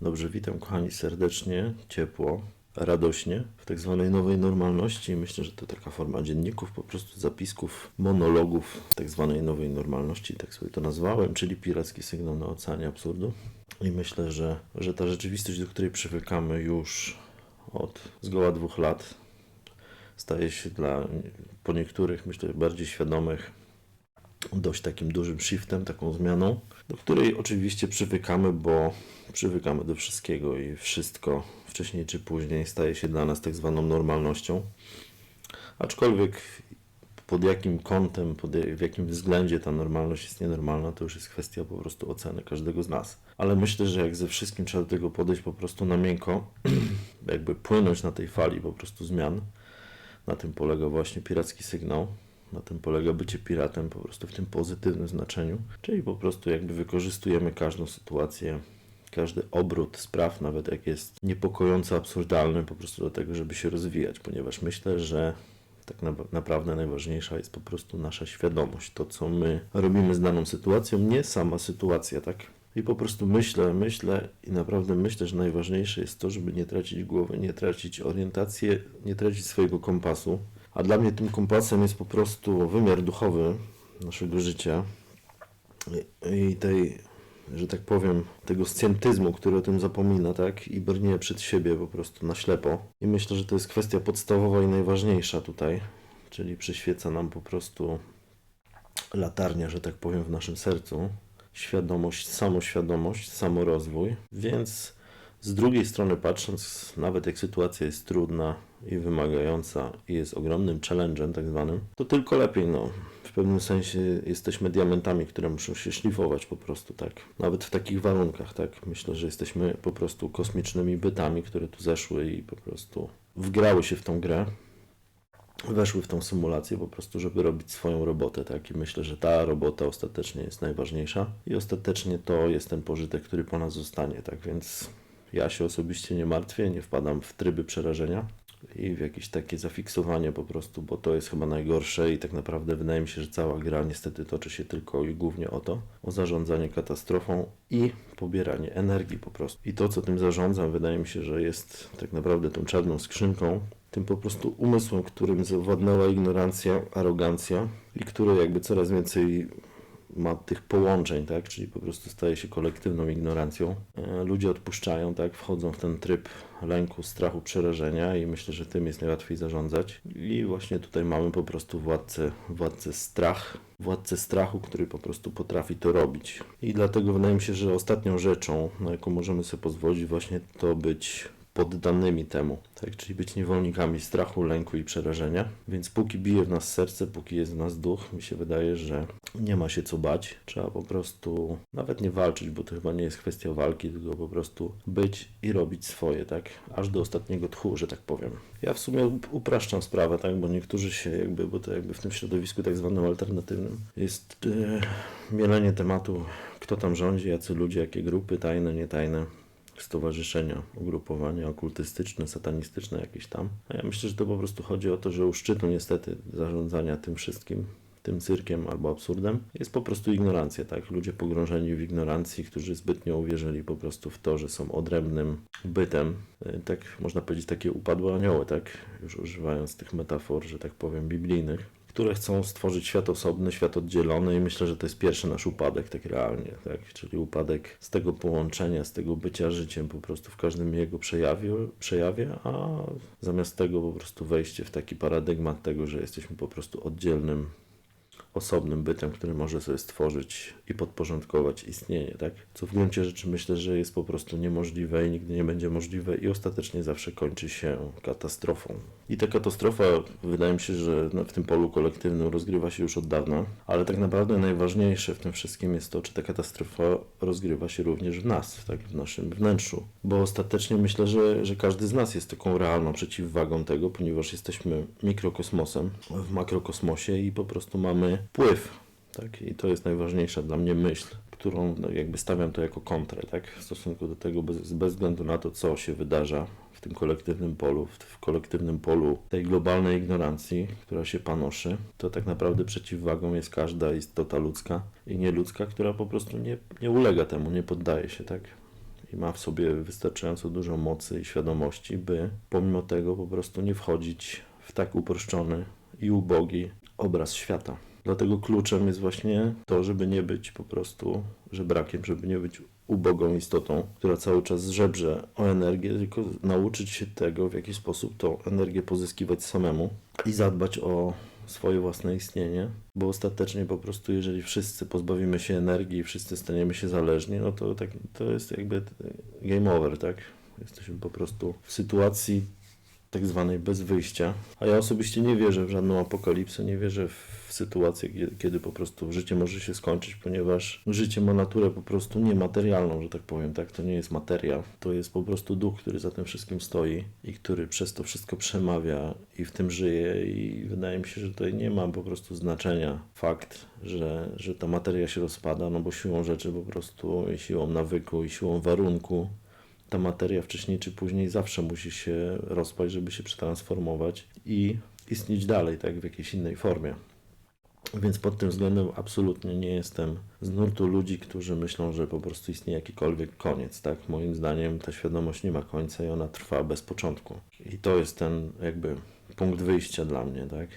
Dobrze, witam kochani serdecznie, ciepło, radośnie w tak zwanej nowej normalności. Myślę, że to taka forma dzienników, po prostu zapisków, monologów tak zwanej nowej normalności, tak sobie to nazwałem, czyli piracki sygnał na oceanie absurdu. I myślę, że, że ta rzeczywistość, do której przywykamy już od zgoła dwóch lat, staje się dla po niektórych, myślę, bardziej świadomych dość takim dużym shiftem, taką zmianą, do której oczywiście przywykamy, bo przywykamy do wszystkiego i wszystko wcześniej czy później staje się dla nas tak zwaną normalnością. Aczkolwiek pod jakim kątem, pod, w jakim względzie ta normalność jest nienormalna, to już jest kwestia po prostu oceny każdego z nas. Ale myślę, że jak ze wszystkim trzeba do tego podejść po prostu na miękko, jakby płynąć na tej fali po prostu zmian. Na tym polega właśnie piracki sygnał. Na tym polega bycie piratem po prostu w tym pozytywnym znaczeniu. Czyli po prostu jakby wykorzystujemy każdą sytuację, każdy obrót spraw, nawet jak jest niepokojąco absurdalny, po prostu do tego, żeby się rozwijać, ponieważ myślę, że tak na, naprawdę najważniejsza jest po prostu nasza świadomość, to co my robimy z daną sytuacją, nie sama sytuacja, tak? I po prostu myślę, myślę i naprawdę myślę, że najważniejsze jest to, żeby nie tracić głowy, nie tracić orientacji, nie tracić swojego kompasu. A dla mnie tym kompasem jest po prostu wymiar duchowy naszego życia i tej, że tak powiem, tego scjentyzmu, który o tym zapomina, tak? I brnie przed siebie po prostu na ślepo. I myślę, że to jest kwestia podstawowa i najważniejsza tutaj, czyli przyświeca nam po prostu latarnia, że tak powiem, w naszym sercu. Świadomość, samoświadomość, samorozwój. Więc z drugiej strony patrząc, nawet jak sytuacja jest trudna i wymagająca i jest ogromnym challenge'em tak zwanym, to tylko lepiej, no. W pewnym sensie jesteśmy diamentami, które muszą się szlifować po prostu, tak. Nawet w takich warunkach, tak. Myślę, że jesteśmy po prostu kosmicznymi bytami, które tu zeszły i po prostu wgrały się w tą grę. Weszły w tą symulację po prostu, żeby robić swoją robotę, tak? I myślę, że ta robota ostatecznie jest najważniejsza i ostatecznie to jest ten pożytek, który po nas zostanie, tak? Więc ja się osobiście nie martwię, nie wpadam w tryby przerażenia i w jakieś takie zafiksowanie po prostu, bo to jest chyba najgorsze i tak naprawdę wydaje mi się, że cała gra niestety toczy się tylko i głównie o to, o zarządzanie katastrofą i pobieranie energii po prostu. I to, co tym zarządzam, wydaje mi się, że jest tak naprawdę tą czarną skrzynką, tym po prostu umysłem, którym zawładnęła ignorancja, arogancja i który jakby coraz więcej ma tych połączeń, tak? Czyli po prostu staje się kolektywną ignorancją. E, Ludzie odpuszczają, tak? Wchodzą w ten tryb lęku, strachu, przerażenia i myślę, że tym jest najłatwiej zarządzać. I właśnie tutaj mamy po prostu władcę, władcę strach, władcę strachu, który po prostu potrafi to robić. I dlatego wydaje mi się, że ostatnią rzeczą, na jaką możemy sobie pozwolić, właśnie to być poddanymi temu, tak? czyli być niewolnikami strachu, lęku i przerażenia. Więc póki bije w nas serce, póki jest w nas duch, mi się wydaje, że nie ma się co bać. Trzeba po prostu nawet nie walczyć, bo to chyba nie jest kwestia walki, tylko po prostu być i robić swoje, tak? Aż do ostatniego tchu, że tak powiem. Ja w sumie up- upraszczam sprawę, tak? Bo niektórzy się jakby, bo to jakby w tym środowisku tak zwanym alternatywnym jest e, mielenie tematu, kto tam rządzi, jacy ludzie, jakie grupy, tajne, nietajne stowarzyszenia, ugrupowania okultystyczne, satanistyczne jakieś tam. A ja myślę, że to po prostu chodzi o to, że u szczytu niestety zarządzania tym wszystkim, tym cyrkiem albo absurdem, jest po prostu ignorancja, tak? Ludzie pogrążeni w ignorancji, którzy zbytnio uwierzyli po prostu w to, że są odrębnym bytem, y, tak można powiedzieć takie upadłe anioły, tak? Już używając tych metafor, że tak powiem, biblijnych które chcą stworzyć świat osobny, świat oddzielony i myślę, że to jest pierwszy nasz upadek, tak realnie, tak? Czyli upadek z tego połączenia, z tego bycia życiem po prostu w każdym jego przejawie, przejawie, a zamiast tego po prostu wejście w taki paradygmat tego, że jesteśmy po prostu oddzielnym, osobnym bytem, który może sobie stworzyć i podporządkować istnienie, tak? Co w gruncie rzeczy myślę, że jest po prostu niemożliwe i nigdy nie będzie możliwe i ostatecznie zawsze kończy się katastrofą. I ta katastrofa, wydaje mi się, że no, w tym polu kolektywnym rozgrywa się już od dawna, ale tak naprawdę najważniejsze w tym wszystkim jest to, czy ta katastrofa rozgrywa się również w nas, tak? W naszym wnętrzu. Bo ostatecznie myślę, że, że każdy z nas jest taką realną przeciwwagą tego, ponieważ jesteśmy mikrokosmosem w makrokosmosie i po prostu mamy wpływ tak? I to jest najważniejsza dla mnie myśl, którą no, jakby stawiam to jako kontrę, tak? W stosunku do tego, bez, bez względu na to, co się wydarza w tym kolektywnym polu, w, kolektywnym polu tej globalnej ignorancji, która się panoszy, to tak naprawdę przeciwwagą jest każda istota ludzka i nieludzka, która po prostu nie, nie ulega temu, nie poddaje się, tak? i ma w sobie wystarczająco dużo mocy i świadomości, by pomimo tego po prostu nie wchodzić w tak uproszczony i ubogi obraz świata. Dlatego kluczem jest właśnie to, żeby nie być po prostu żebrakiem, żeby nie być ubogą istotą, która cały czas żebrze o energię, tylko nauczyć się tego, w jaki sposób tą energię pozyskiwać samemu i zadbać o swoje własne istnienie, bo ostatecznie po prostu, jeżeli wszyscy pozbawimy się energii wszyscy staniemy się zależni, no to, tak, to jest jakby game over, tak? Jesteśmy po prostu w sytuacji tak zwanej bez wyjścia. A ja osobiście nie wierzę w żadną apokalipsę, nie wierzę w sytuację, kiedy, po prostu życie może się skończyć, ponieważ życie ma naturę po prostu niematerialną, że tak powiem, tak? To nie jest materia, to jest po prostu duch, który za tym wszystkim stoi i który przez to wszystko przemawia i w tym żyje i wydaje mi się, że tutaj nie ma po prostu znaczenia fakt, że, że ta materia się rozpada, no bo siłą rzeczy po prostu siłą nawyku i siłą warunku ta materia wcześniej czy później zawsze musi się rozpaść, żeby się przetransformować i istnieć dalej, tak, w jakiejś innej formie. Więc pod tym względem absolutnie nie jestem z nurtu ludzi, którzy myślą, że po prostu istnieje jakikolwiek koniec, tak? Moim zdaniem ta świadomość nie ma końca i ona trwa bez początku. I to jest ten jakby punkt wyjścia dla mnie, tak?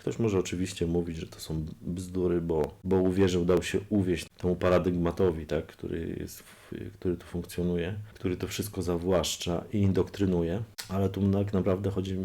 Ktoś może oczywiście mówić, że to są bzdury, bo, bo uwierzył, dał się uwieść temu paradygmatowi, tak, który, jest, który tu funkcjonuje, który to wszystko zawłaszcza i indoktrynuje, ale tu tak naprawdę chodzi,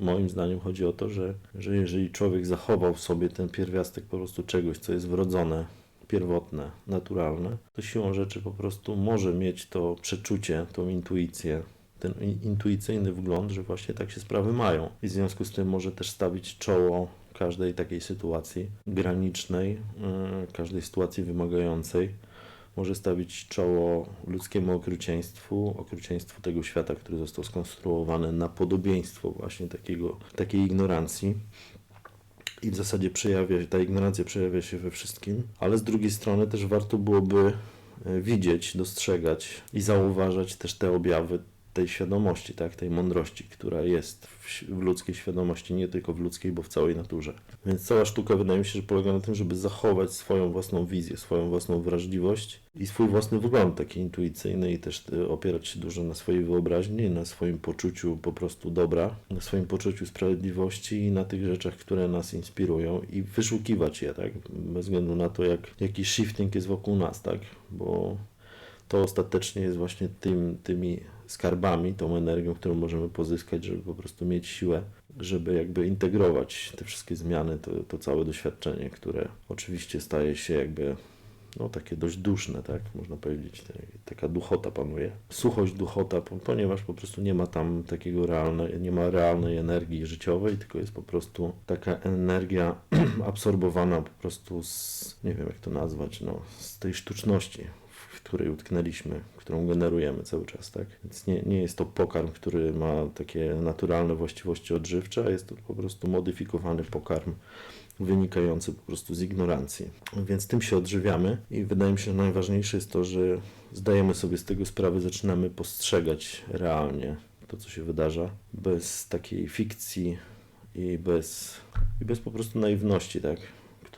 moim zdaniem chodzi o to, że, że jeżeli człowiek zachował w sobie ten pierwiastek po prostu czegoś, co jest wrodzone, pierwotne, naturalne, to siłą rzeczy po prostu może mieć to przeczucie, tą intuicję, ten in- intuicyjny wgląd, że właśnie tak się sprawy mają. I w związku z tym może też stawić czoło każdej takiej sytuacji granicznej, yy, każdej sytuacji wymagającej. Może stawić czoło ludzkiemu okrucieństwu, okrucieństwu tego świata, który został skonstruowany na podobieństwo właśnie takiego, takiej ignorancji. I w zasadzie przejawia, ta ignorancja przejawia się we wszystkim, ale z drugiej strony też warto byłoby e, widzieć, dostrzegać i zauważać też te objawy tej świadomości, tak, tej mądrości, która jest w, w ludzkiej świadomości, nie tylko w ludzkiej, bo w całej naturze. Więc cała sztuka wydaje mi się, że polega na tym, żeby zachować swoją własną wizję, swoją własną wrażliwość i swój własny wygląd taki intuicyjny i też e, opierać się dużo na swojej wyobraźni, na swoim poczuciu po prostu dobra, na swoim poczuciu sprawiedliwości i na tych rzeczach, które nas inspirują i wyszukiwać je, tak, bez względu na to, jak, jaki shifting jest wokół nas, tak, bo to ostatecznie jest właśnie tym, tymi skarbami, tą energią, którą możemy pozyskać, żeby po prostu mieć siłę, żeby jakby integrować te wszystkie zmiany, to, to całe doświadczenie, które oczywiście staje się jakby no takie dość duszne, tak, można powiedzieć, tak, taka duchota panuje. Suchość duchota, po- ponieważ po prostu nie ma tam takiego realnej, nie ma realnej energii życiowej, tylko jest po prostu taka energia absorbowana po prostu z, nie wiem jak to nazwać, no, z tej sztuczności, której utknęliśmy, którą generujemy cały czas, tak? Więc nie, nie jest to pokarm, który ma takie naturalne właściwości odżywcze, a jest to po prostu modyfikowany pokarm wynikający po prostu z ignorancji. Więc tym się odżywiamy i wydaje mi się, że najważniejsze jest to, że zdajemy sobie z tego sprawę, zaczynamy postrzegać realnie to, co się wydarza, bez takiej fikcji i bez, i bez po prostu naiwności, tak?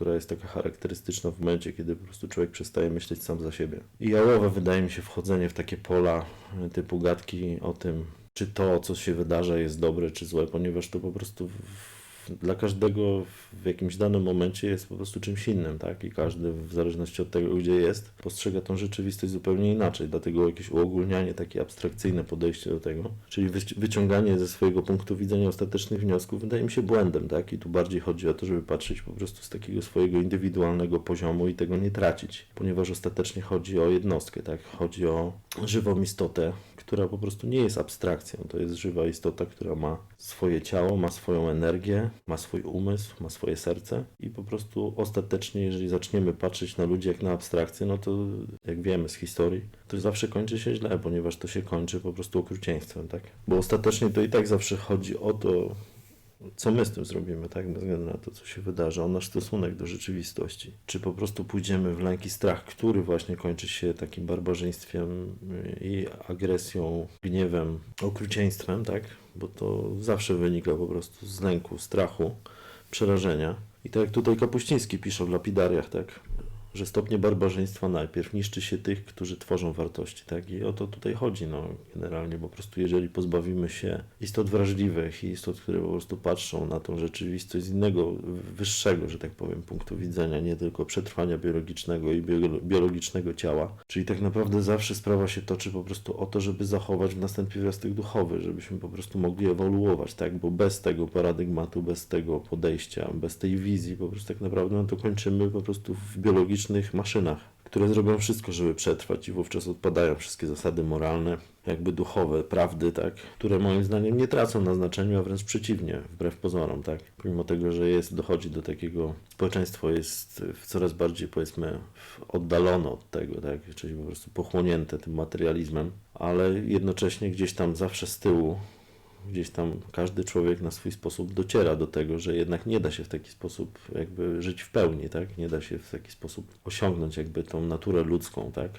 Która jest taka charakterystyczna w momencie, kiedy po prostu człowiek przestaje myśleć sam za siebie. I jałowe wydaje mi się wchodzenie w takie pola y, typu gadki o tym, czy to, co się wydarza, jest dobre czy złe, ponieważ to po prostu dla każdego w jakimś danym momencie jest po prostu czymś innym, tak? I każdy w zależności od tego, gdzie jest, postrzega tą rzeczywistość zupełnie inaczej. Dlatego jakieś uogólnianie, takie abstrakcyjne podejście do tego, czyli wyci- wyciąganie ze swojego punktu widzenia ostatecznych wniosków, wydaje mi się błędem, tak? I tu bardziej chodzi o to, żeby patrzeć po prostu z takiego swojego indywidualnego poziomu i tego nie tracić, ponieważ ostatecznie chodzi o jednostkę, tak? Chodzi o żywą istotę, która po prostu nie jest abstrakcją. To jest żywa istota, która ma swoje ciało, ma swoją energię, ma swój umysł, ma swoje serce i po prostu ostatecznie, jeżeli zaczniemy patrzeć na ludzi jak na abstrakcję, no to jak wiemy z historii, to zawsze kończy się źle, ponieważ to się kończy po prostu okrucieństwem, tak? Bo ostatecznie to i tak zawsze chodzi o to, co my z tym zrobimy, tak? Bez względu na to, co się wydarzy, o nasz stosunek do rzeczywistości. Czy po prostu pójdziemy w lęk i strach, który właśnie kończy się takim barbarzyństwem i agresją, gniewem, okrucieństwem, tak? Bo to zawsze wynika po prostu z lęku, strachu, przerażenia. I tak jak tutaj Kapuściński pisze w lapidariach, tak? Że stopnie barbarzyństwa najpierw niszczy się tych, którzy tworzą wartości, tak? I o to tutaj chodzi, no, generalnie po prostu jeżeli pozbawimy się istot wrażliwych i istot, które po prostu patrzą na tą rzeczywistość z innego, wyższego, że tak powiem, punktu widzenia, nie tylko przetrwania biologicznego i bio- biologicznego ciała, czyli tak naprawdę zawsze sprawa się toczy po prostu o to, żeby zachować w następie pierwiastek duchowy, żebyśmy po prostu mogli ewoluować, tak? Bo bez tego paradygmatu, bez tego podejścia, bez tej wizji, po prostu tak naprawdę no to kończymy po prostu w maszynach, które zrobią wszystko, żeby przetrwać i wówczas odpadają wszystkie zasady moralne, jakby duchowe, prawdy, tak? Które moim zdaniem nie tracą na znaczeniu, a wręcz przeciwnie, wbrew pozorom, tak? Pomimo tego, że jest, dochodzi do takiego, społeczeństwo jest coraz bardziej, powiedzmy, oddalone od tego, tak? Czyli po prostu pochłonięte tym materializmem, ale jednocześnie gdzieś tam zawsze z tyłu gdzieś tam każdy człowiek na swój sposób dociera do tego, że jednak nie da się w taki sposób jakby żyć w pełni, tak? Nie da się w taki sposób osiągnąć jakby tą naturę ludzką, tak?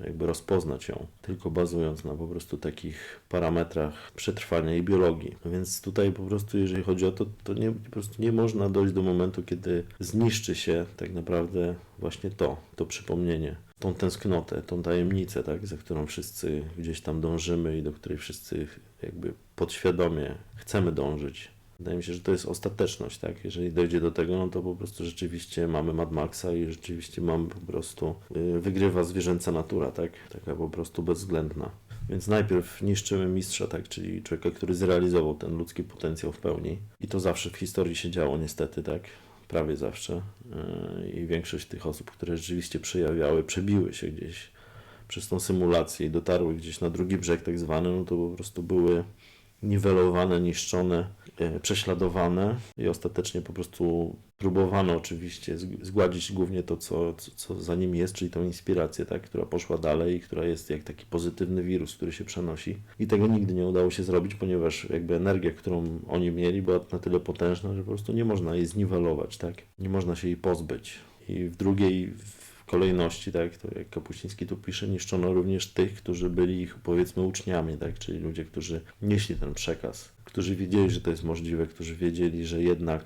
Jakby rozpoznać ją, tylko bazując na po prostu takich parametrach przetrwania i biologii. No Więc tutaj po prostu, jeżeli chodzi o to, to nie, po prostu nie można dojść do momentu, kiedy zniszczy się tak naprawdę właśnie to, to przypomnienie, tą tęsknotę, tą tajemnicę, tak, za którą wszyscy gdzieś tam dążymy i do której wszyscy jakby podświadomie chcemy dążyć. Wydaje mi się, że to jest ostateczność, tak? Jeżeli dojdzie do tego, no to po prostu rzeczywiście mamy Mad Maxa i rzeczywiście mamy po prostu, y, wygrywa zwierzęca natura, tak? Taka po prostu bezwzględna. Więc najpierw niszczymy mistrza, tak? Czyli człowieka, który zrealizował ten ludzki potencjał w pełni. I to zawsze w historii się działo niestety, tak? Prawie zawsze. Yy, I większość tych osób, które rzeczywiście przejawiały, przebiły się gdzieś przez tą symulację i dotarły gdzieś na drugi brzeg tak zwany, no to po prostu były niwelowane, niszczone, e, prześladowane i ostatecznie po prostu próbowano oczywiście zg- zgładzić głównie to, co, co, za nim jest, czyli tą inspirację, tak, która poszła dalej i która jest jak taki pozytywny wirus, który się przenosi. I tego nigdy nie udało się zrobić, ponieważ jakby energia, którą oni mieli, była na tyle potężna, że po prostu nie można jej zniwelować, tak? Nie można się jej pozbyć. I w drugiej kolejności, tak, to jak Kapuściński tu pisze, niszczono również tych, którzy byli ich, powiedzmy, uczniami, tak, czyli ludzie, którzy nieśli ten przekaz, którzy wiedzieli, że to jest możliwe, którzy wiedzieli, że jednak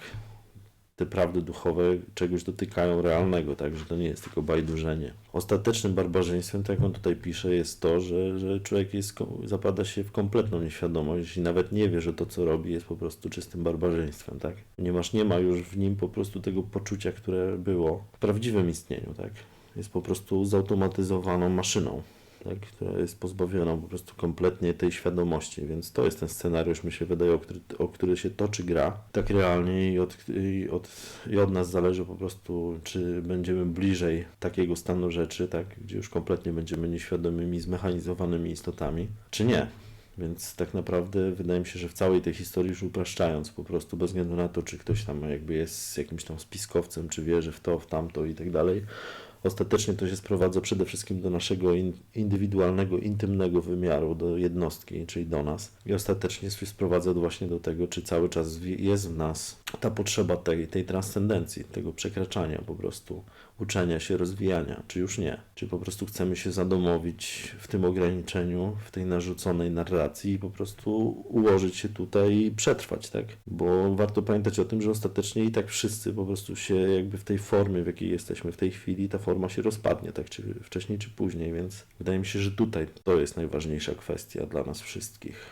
te prawdy duchowe czegoś dotykają realnego, tak, że to nie jest tylko bajdurzenie. Ostatecznym barbarzyństwem, tak jak on tutaj pisze, jest to, że, że człowiek jest, zapada się w kompletną nieświadomość i nawet nie wie, że to, co robi, jest po prostu czystym barbarzyństwem, tak. Ponieważ nie ma już w nim po prostu tego poczucia, które było w prawdziwym istnieniu, tak. Jest po prostu zautomatyzowaną maszyną tak, która jest pozbawiona po prostu kompletnie tej świadomości, więc to jest ten scenariusz, mi się wydaje, o który, o który się toczy gra, tak realnie i od, i, od, i od nas zależy po prostu, czy będziemy bliżej takiego stanu rzeczy, tak, gdzie już kompletnie będziemy nieświadomymi, zmechanizowanymi istotami, czy nie. Więc tak naprawdę wydaje mi się, że w całej tej historii już upraszczając po prostu, bez względu na to, czy ktoś tam jakby jest jakimś tam spiskowcem, czy wierzy w to, w tamto i tak dalej, ostatecznie to się sprowadza przede wszystkim do naszego in, indywidualnego, intymnego wymiaru, do jednostki, czyli do nas. I ostatecznie się sprowadza właśnie do tego, czy cały czas jest w nas ta potrzeba tej, tej transcendencji, tego przekraczania po prostu, uczenia się, rozwijania, czy już nie. Czy po prostu chcemy się zadomowić w tym ograniczeniu, w tej narzuconej narracji i po prostu ułożyć się tutaj i przetrwać, tak? Bo warto pamiętać o tym, że ostatecznie i tak wszyscy po prostu się jakby w tej formie, w jakiej jesteśmy w tej chwili, ta forma się rozpadnie, tak? Czy wcześniej, czy później, więc wydaje mi się, że tutaj to jest najważniejsza kwestia dla nas wszystkich.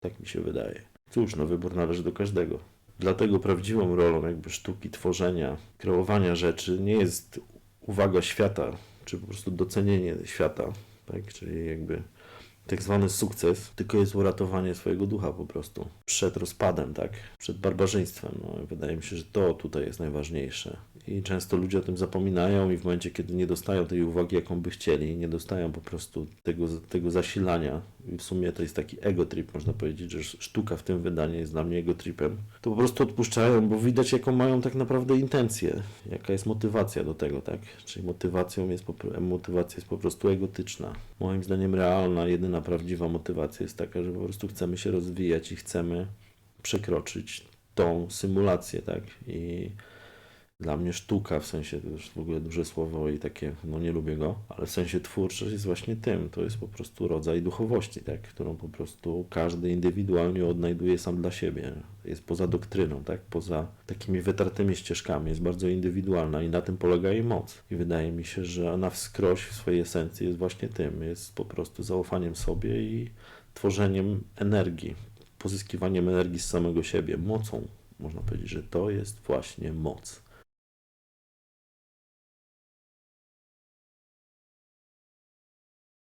Tak mi się wydaje. Cóż, no wybór należy do każdego. Dlatego prawdziwą rolą jakby sztuki tworzenia, kreowania rzeczy nie jest uwaga świata, czy po prostu docenienie świata, tak? Czyli jakby tak zwany sukces, tylko jest uratowanie swojego ducha po prostu przed rozpadem, tak? Przed barbarzyństwem. No, wydaje mi się, że to tutaj jest najważniejsze. I często ludzie o tym zapominają i w momencie, kiedy nie dostają tej uwagi, jaką by chcieli, nie dostają po prostu tego, tego zasilania i w sumie to jest taki ego trip, można powiedzieć, że sztuka w tym wydaniu jest dla mnie ego tripem, to po prostu odpuszczają, bo widać, jaką mają tak naprawdę intencję, jaka jest motywacja do tego, tak? Czyli motywacją jest, motywacja jest po prostu egotyczna. Moim zdaniem realna, jedyna prawdziwa motywacja jest taka, że po prostu chcemy się rozwijać i chcemy przekroczyć tą symulację, tak? I Dla mnie sztuka, w sensie to już w ogóle duże słowo i takie, no nie lubię go, ale w sensie twórczość jest właśnie tym. To jest po prostu rodzaj duchowości, tak? którą po prostu każdy indywidualnie odnajduje sam dla siebie. Jest poza doktryną, tak? poza takimi wytartymi ścieżkami. Jest bardzo indywidualna i na tym polega jej moc. I wydaje mi się, że ona wskroś w swojej esencji jest właśnie tym. Jest po prostu zaufaniem sobie i tworzeniem energii, pozyskiwaniem energii z samego siebie, mocą. Można powiedzieć, że to jest właśnie moc.